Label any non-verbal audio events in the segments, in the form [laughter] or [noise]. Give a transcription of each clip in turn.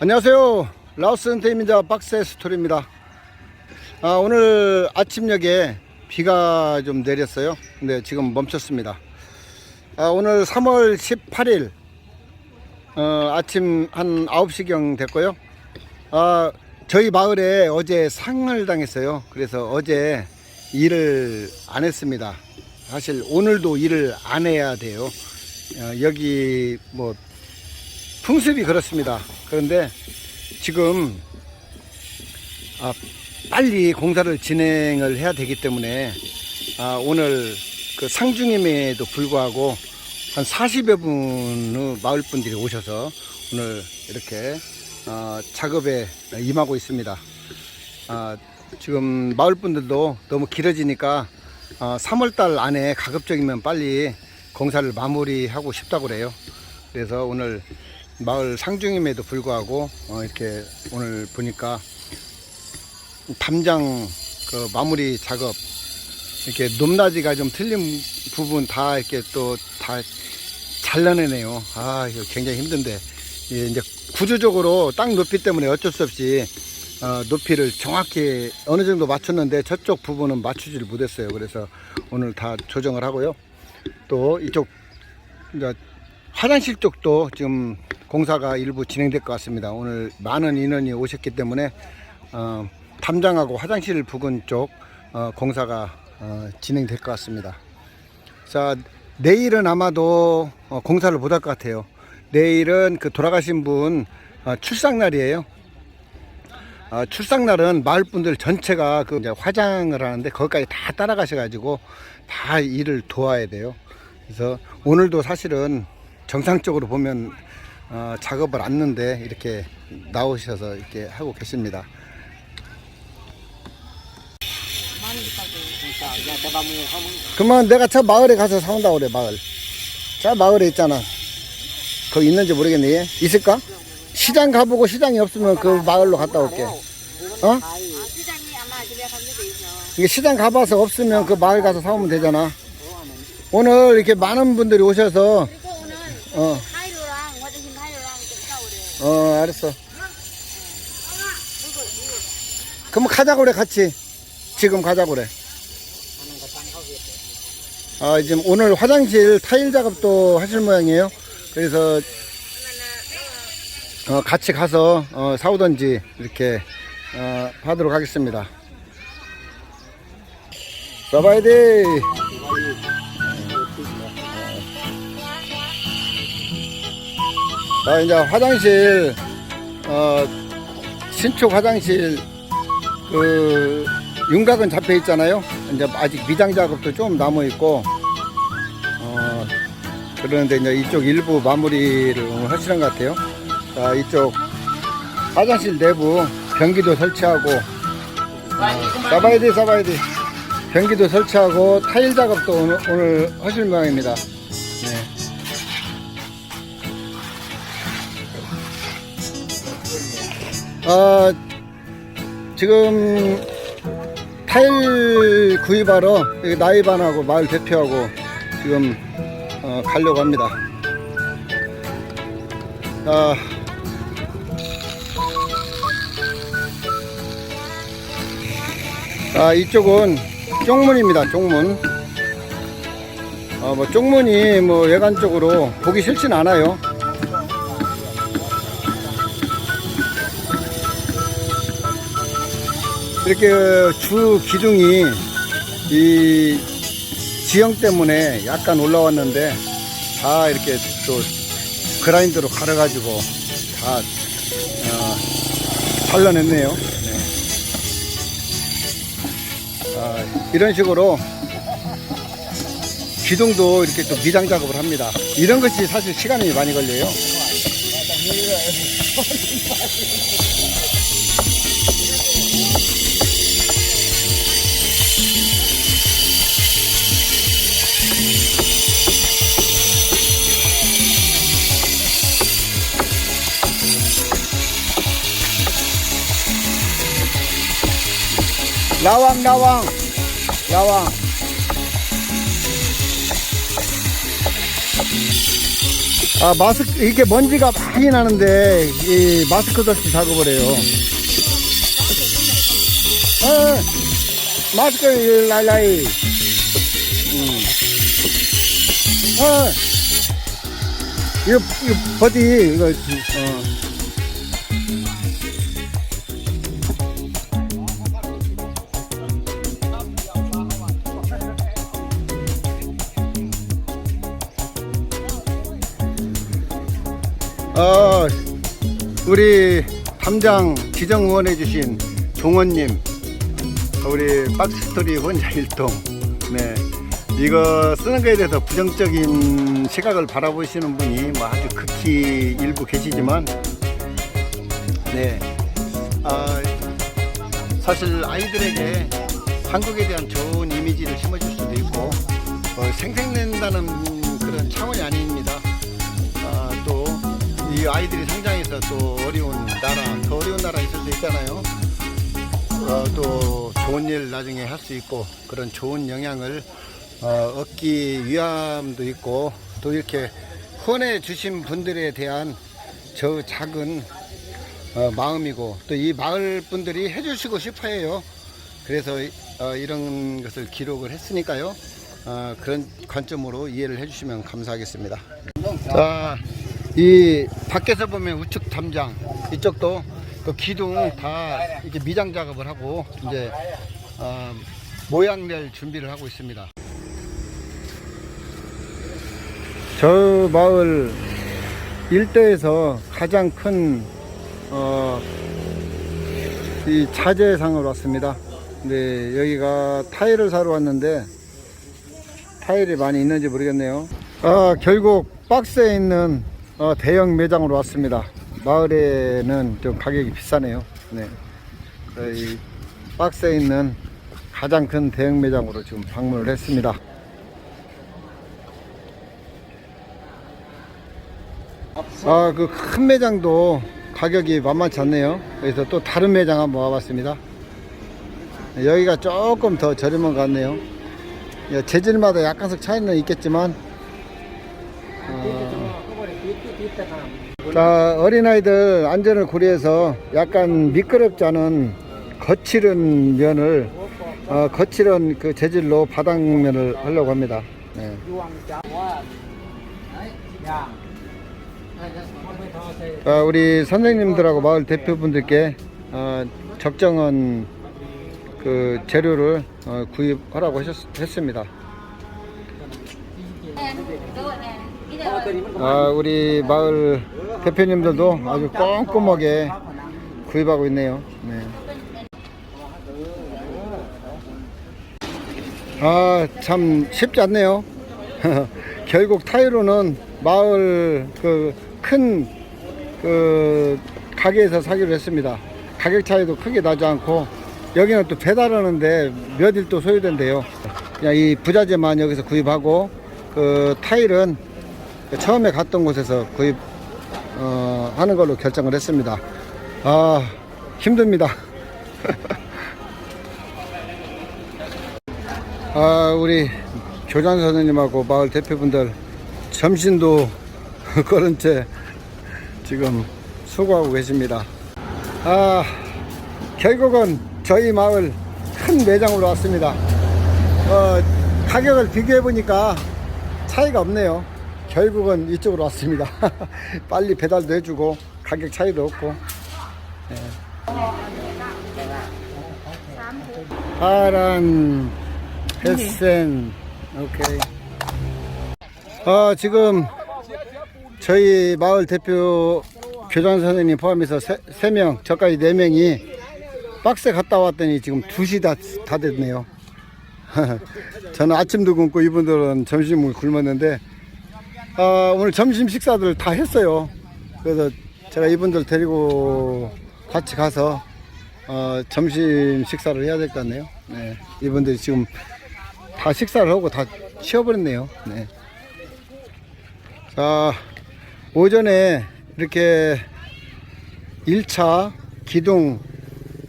안녕하세요. 라오스 은퇴민자 박스의 스토리입니다. 아, 오늘 아침녘에 비가 좀 내렸어요. 근데 지금 멈췄습니다. 아, 오늘 3월 18일 어, 아침 한 9시경 됐고요. 아, 저희 마을에 어제 상을 당했어요. 그래서 어제 일을 안 했습니다. 사실 오늘도 일을 안 해야 돼요. 어, 여기 뭐 풍습이 그렇습니다. 그런데 지금 아, 빨리 공사를 진행을 해야 되기 때문에 아, 오늘 그 상중임에도 불구하고 한 40여 분의 마을 분들이 오셔서 오늘 이렇게 어, 작업에 임하고 있습니다. 아, 지금 마을 분들도 너무 길어지니까 어, 3월달 안에 가급적이면 빨리 공사를 마무리하고 싶다고 그래요. 그래서 오늘 마을 상중임에도 불구하고 어, 이렇게 오늘 보니까 담장 그 마무리 작업 이렇게 높낮이가 좀 틀린 부분 다 이렇게 또 다 잘라내네요. 아 이거 굉장히 힘든데 예, 이제 구조적으로 땅 높이 때문에 어쩔 수 없이 어, 높이를 정확히 어느 정도 맞췄는데 저쪽 부분은 맞추지를 못했어요. 그래서 오늘 다 조정을 하고요. 또 이쪽 이제 화장실 쪽도 지금 공사가 일부 진행될 것 같습니다. 오늘 많은 인원이 오셨기 때문에 어, 담장하고 화장실 부근 쪽 어, 공사가 어, 진행될 것 같습니다. 자 내일은 아마도 어, 공사를 못 할 것 같아요. 내일은 그 돌아가신 분 어, 출상 날이에요. 어, 출상 날은 마을 분들 전체가 그 화장을 하는데 거기까지 다 따라가셔가지고 다 일을 도와야 돼요. 그래서 오늘도 사실은 정상적으로 보면 어, 작업을 안는데 이렇게 나오셔서 이렇게 하고 계십니다. 그러면 내가 저 마을에 가서 사온다 그래 마을. 저 마을에 있잖아. 거기 있는지 모르겠네. 얘. 있을까? 시장 가보고 시장이 없으면 그 마을로 갔다 올게. 어? 이게 시장 가봐서 없으면 그 마을 가서 사오면 되잖아. 오늘 이렇게 많은 분들이 오셔서 어, 가위로랑 화장실 가위로랑 좀 싸우래. 어, 알았어. 그럼 가자고 그래, 같이. 지금 가자고 그래. 아, 지금 오늘 화장실 타일 작업도 하실 모양이에요. 그래서, 어, 같이 가서, 어, 사오던지, 이렇게, 어, 하도록 하겠습니다. 돼. 자, 이제 화장실, 어, 신축 화장실, 그, 윤곽은 잡혀 있잖아요. 이제 아직 미장 작업도 좀 남아 있고, 어, 그러는데 이제 이쪽 일부 마무리를 하시는 것 같아요. 자, 이쪽 화장실 내부 변기도 설치하고, 어, 돼, 싸봐야 돼. 변기도 설치하고 타일 작업도 오늘, 오늘 하실 모양입니다. 어, 지금 타일 구입하러 나이반하고 마을 대표하고 지금 어, 가려고 합니다. 아, 아, 이쪽은 쪽문입니다. 쪽문. 어, 뭐 쪽문이 뭐 외관적으로 보기 싫진 않아요. 이렇게 주 기둥이 이 지형 때문에 약간 올라왔는데 다 이렇게 또 그라인더로 갈아가지고 다 어, 잘라냈네요. 네. 아, 이런 식으로 기둥도 이렇게 또 미장 작업을 합니다. 이런 것이 사실 시간이 많이 걸려요. 라왕 라왕 라왕 아 마스크 이렇게 먼지가 많이 나는데 이 마스크 덮기 작업을 해요. 어, 마스크 라이라이. 음. 어, 이거 이거 버디 이거 어. 어, 우리 담장 지정 응원해 주신 종원님, 우리 박스토리 혼자 일동, 네. 이거 쓰는 거에 대해서 부정적인 시각을 바라보시는 분이 뭐 아주 극히 일부 계시지만, 네. 아, 사실 아이들에게 한국에 대한 좋은 이미지를 심어줄 수도 있고, 어, 생생낸다는 그런 차원이 아닙니다. 아이들이 성장해서 또 어려운 나라, 더 어려운 나라 있을 수 있잖아요. 어, 또 좋은 일 나중에 할 수 있고 그런 좋은 영향을 어, 얻기 위함도 있고 또 이렇게 후원해 주신 분들에 대한 저 작은 어, 마음이고 또 이 마을 분들이 해주시고 싶어해요. 그래서 어, 이런 것을 기록을 했으니까요. 어, 그런 관점으로 이해를 해주시면 감사하겠습니다. 자, 이 밖에서 보면 우측 담장 이쪽도 그 기둥 다 이렇게 미장 작업을 하고 이제 어, 모양 낼 준비를 하고 있습니다. 저 마을 일대에서 가장 큰 어, 이 자재상으로 왔습니다. 근데 여기가 타일을 사러 왔는데 타일이 많이 있는지 모르겠네요. 아, 결국 박스에 있는 어, 대형 매장으로 왔습니다. 마을에는 좀 가격이 비싸네요. 네. 어, 이 박스에 있는 가장 큰 대형 매장으로 지금 방문을 했습니다. 아, 그 큰 매장도 가격이 만만치 않네요. 그래서 또 다른 매장 한번 와봤습니다. 여기가 조금 더 저렴한 것 같네요. 예, 재질마다 약간씩 차이는 있겠지만, 어, 자, 어린아이들 안전을 고려해서 약간 미끄럽지 않은 거칠은 면을, 어, 거칠은 그 재질로 바닥면을 하려고 합니다. 네. 어, 우리 선생님들하고 마을 대표분들께 어, 적정한 그 재료를 어, 구입하라고 하셨, 했습니다. 아, 우리 마을 대표님들도 아주 꼼꼼하게 구입하고 있네요. 네. 아, 참 쉽지 않네요. [laughs] 결국 타이로는 마을 그큰그 가게에서 사기로 했습니다. 가격 차이도 크게 나지 않고 여기는 또 배달하는데 몇 일 또 소요된대요. 그냥 이 부자재만 여기서 구입하고 그 타일은 처음에 갔던 곳에서 구입 어, 하는 걸로 결정을 했습니다. 아 힘듭니다. [laughs] 아 우리 교장 선생님하고 마을 대표분들 점심도 [laughs] 걸은 채 지금 수고하고 계십니다. 아 결국은 저희 마을 큰 매장으로 왔습니다. 어, 가격을 비교해 보니까 차이가 없네요. 결국은 이쪽으로 왔습니다. [laughs] 빨리 배달도 해주고 가격 차이도 없고. 예. 파란 햇센 오케이. 아 지금 저희 마을 대표 교장 선생님 포함해서 세 명 저까지 네 명이 박스에 갔다 왔더니 지금 2시 다, 다 됐네요. [laughs] 저는 아침도 굶고 이분들은 점심을 굶었는데 아, 오늘 점심 식사들 다 했어요. 그래서 제가 이분들 데리고 같이 가서 어, 점심 식사를 해야 될 것 같네요. 네, 이분들이 지금 다 식사를 하고 다 쉬어버렸네요. 네. 자, 오전에 이렇게 1차 기둥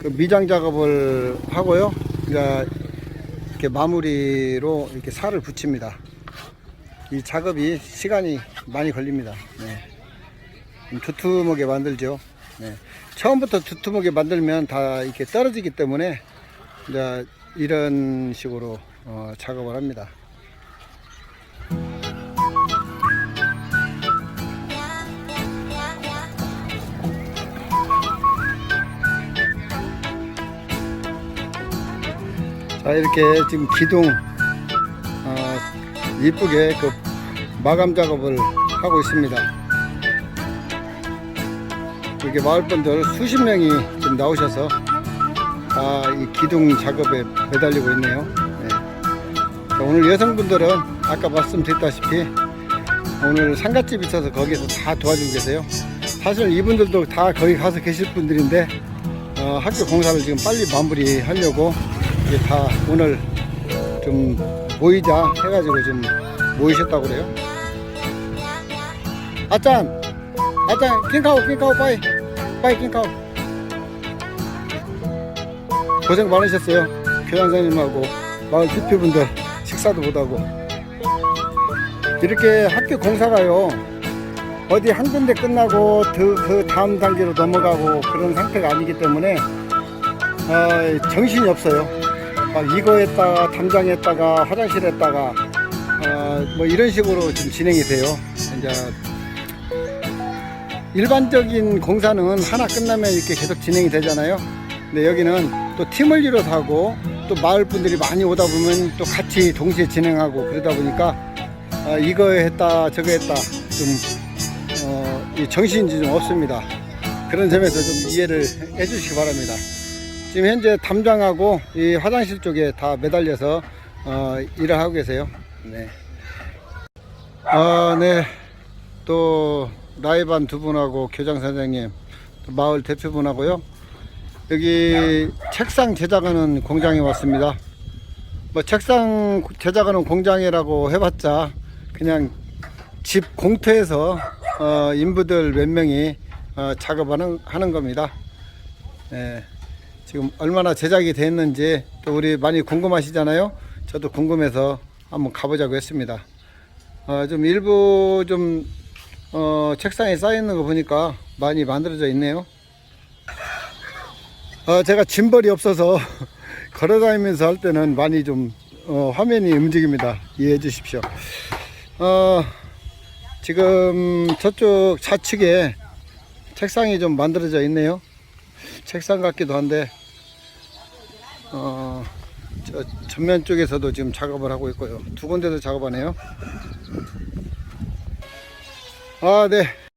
그 미장 작업을 하고요. 그러니까 이렇게 마무리로 이렇게 살을 붙입니다. 이 작업이 시간이 많이 걸립니다. 네. 좀 두툼하게 만들죠. 네. 처음부터 두툼하게 만들면 다 이렇게 떨어지기 때문에 이제 이런 식으로 어, 작업을 합니다. 자 이렇게 지금 기둥 어, 이쁘게 그 마감 작업을 하고 있습니다. 이렇게 마을 분들 수십 명이 지금 나오셔서 아, 이 기둥 작업에 매달리고 있네요. 네. 자, 오늘 여성분들은 아까 말씀드렸다시피 오늘 상갓집 있어서 거기서 다 도와주고 계세요. 사실 이분들도 다 거기 가서 계실 분들인데 어, 학교 공사를 지금 빨리 마무리 하려고 이게 다 오늘 좀 모이자 해가지고 좀 모이셨다고 그래요. 아짠! 아짠! 킹카오, 킹카오, 빠이! 빠이, 킹카오! 고생 많으셨어요. 교장선생님하고 마을 대표분들 식사도 못하고. 이렇게 학교 공사가요. 어디 한 군데 끝나고 그, 그 다음 단계로 넘어가고 그런 상태가 아니기 때문에 어, 정신이 없어요. 막 이거 했다가 담장 했다가 화장실 했다가 어, 뭐 이런 식으로 좀 진행이 돼요. 이제 일반적인 공사는 하나 끝나면 이렇게 계속 진행이 되잖아요. 근데 여기는 또 팀을 이뤄서 하고 또 마을 분들이 많이 오다 보면 또 같이 동시에 진행하고 그러다 보니까 어, 이거 했다 저거 했다 좀 어, 이 정신이 좀 없습니다. 그런 점에서 좀 이해를 해주시기 바랍니다. 지금 현재 담장하고 이 화장실 쪽에 다 매달려서 어, 일을 하고 계세요. 네. 아, 네. 또 라이반 두 분하고 교장 선생님, 또 마을 대표분하고요. 여기 책상 제작하는 공장에 왔습니다. 뭐 책상 제작하는 공장이라고 해봤자 그냥 집 공터에서 어, 인부들 몇 명이 어, 작업하는 하는 겁니다. 네. 지금 얼마나 제작이 됐는지 또 우리 많이 궁금하시잖아요. 저도 궁금해서 한번 가보자고 했습니다. 어, 좀 일부 좀 어, 책상에 쌓여 있는 거 보니까 많이 만들어져 있네요. 어, 제가 짐벌이 없어서 [laughs] 걸어다니면서 할 때는 많이 좀 어, 화면이 움직입니다. 이해해 주십시오. 어, 지금 저쪽 좌측에 책상이 좀 만들어져 있네요. 책상 같기도 한데 어, 저 전면 쪽에서도 지금 작업을 하고 있고요. 두 군데도 작업하네요. 아, 네.